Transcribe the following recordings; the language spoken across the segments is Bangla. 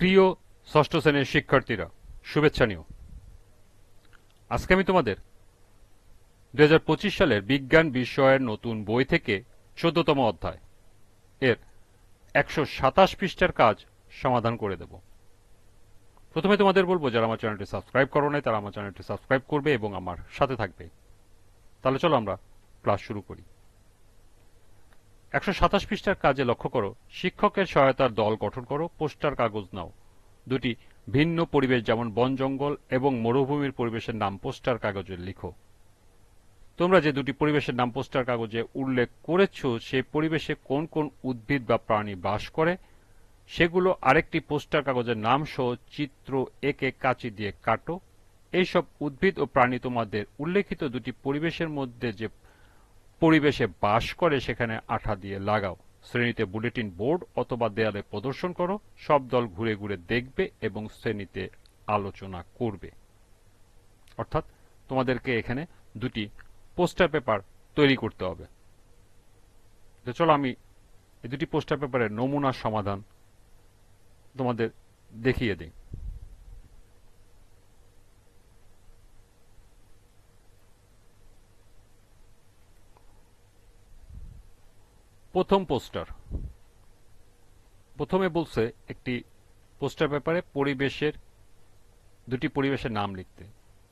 প্রিয় ষষ্ঠ শ্রেণির শিক্ষার্থীরা, শুভেচ্ছা নিও। আজকে আমি তোমাদের দু হাজার পঁচিশ সালের বিজ্ঞান বিষয়ের নতুন বই থেকে চোদ্দতম অধ্যায় এর একশো সাতাশ পৃষ্ঠার কাজ সমাধান করে দেব। প্রথমে তোমাদের বলব, যারা আমার চ্যানেলটি সাবস্ক্রাইব করো নাই, তারা আমার চ্যানেলটি সাবস্ক্রাইব করবে এবং আমার সাথে থাকবে। তাহলে চলো আমরা ক্লাস শুরু করি। একশো সাতাশ পৃষ্ঠার কাজে লক্ষ্য করো, শিক্ষকের সহায়তার দল গঠন করো, পোস্টার কাগজ নাও। দুটি ভিন্ন পরিবেশ, যেমন বন জঙ্গল এবং মরুভূমির পরিবেশের নাম পোস্টার কাগজে লিখো। তোমরা যে দুটি পরিবেশের নাম পোস্টার কাগজে উল্লেখ করেছ সেই পরিবেশে কোন কোন উদ্ভিদ বা প্রাণী বাস করে? সেগুলো আরেকটি পোস্টার কাগজের নাম সহ চিত্র একে কাঁচি দিয়ে কাটো। এইসব উদ্ভিদ ও প্রাণী তোমাদের উল্লেখিত দুটি পরিবেশের মধ্যে যে পরিবেশে বাস করে, সেখানে আঠা দিয়ে লাগাও। শ্রেণীতে বুলেটিন বোর্ড অথবা দেয়ালে প্রদর্শন করো, সব দল ঘুরে ঘুরে দেখবে এবং শ্রেণীতে আলোচনা করবে। অর্থাৎ তোমাদেরকে এখানে দুটি পোস্টার পেপার তৈরি করতে হবে। চলো আমি এই দুটি পোস্টার পেপারের নমুনা সমাধান তোমাদের দেখিয়ে দিই। প্রথম পোস্টার। প্রথমে বলছে একটি পোস্টার পেপারে পরিবেশের, দুটি পরিবেশের নাম লিখতে।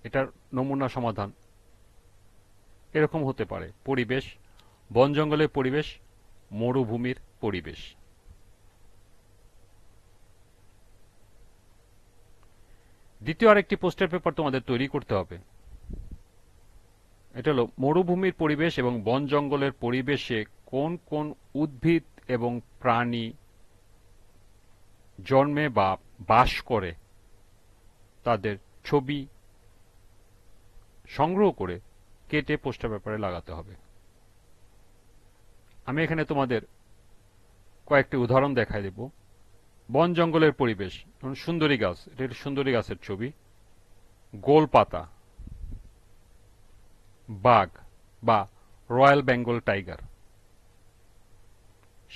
এটার নমুনা সমাধান এরকম হতে পারে। পরিবেশ, বন জঙ্গলের পরিবেশ, মরুভূমির পরিবেশ। দ্বিতীয় আরেকটি পোস্টার পেপার তোমাদের তৈরি করতে হবে। এটা হলো মরুভূমির পরিবেশ এবং বন জঙ্গলের পরিবেশে কোন কোন উদ্ভিদ এবং প্রাণী জন্মে বা বাস করে, তাদের ছবি সংগ্রহ করে কেটে পোস্টার পেপারে লাগাতে হবে। আমি এখানে তোমাদের কয়েকটি উদাহরণ দেখাই দেব। বন জঙ্গলের পরিবেশ, যেমন সুন্দরী গাছ, এটা সুন্দরী গাছের ছবি। গোল পাতা, বাঘ বা রয়্যাল বেঙ্গল টাইগার।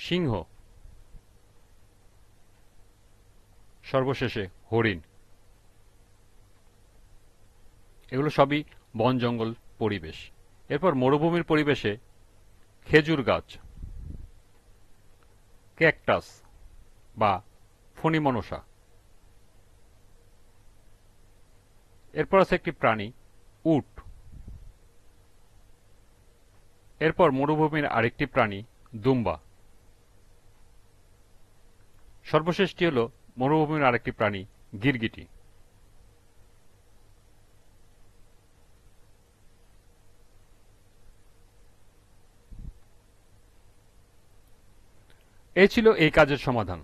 সিংহ। সর্বশেষে হরিণ। এগুলো সবই বন জঙ্গল পরিবেশ। এরপর মরুভূমির পরিবেশে খেজুর গাছ, ক্যাকটাস বা ফণিমনসা। এরপর আছে একটি প্রাণী, উট। এরপর মরুভূমির আরেকটি প্রাণী, দুম্বা। সর্বশেষটি হল মরুভূমির আরেকটি প্রাণী, গিরগিটি। এ ছিল এই কাজের সমাধান।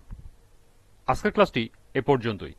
আজকের ক্লাসটি এ পর্যন্তই।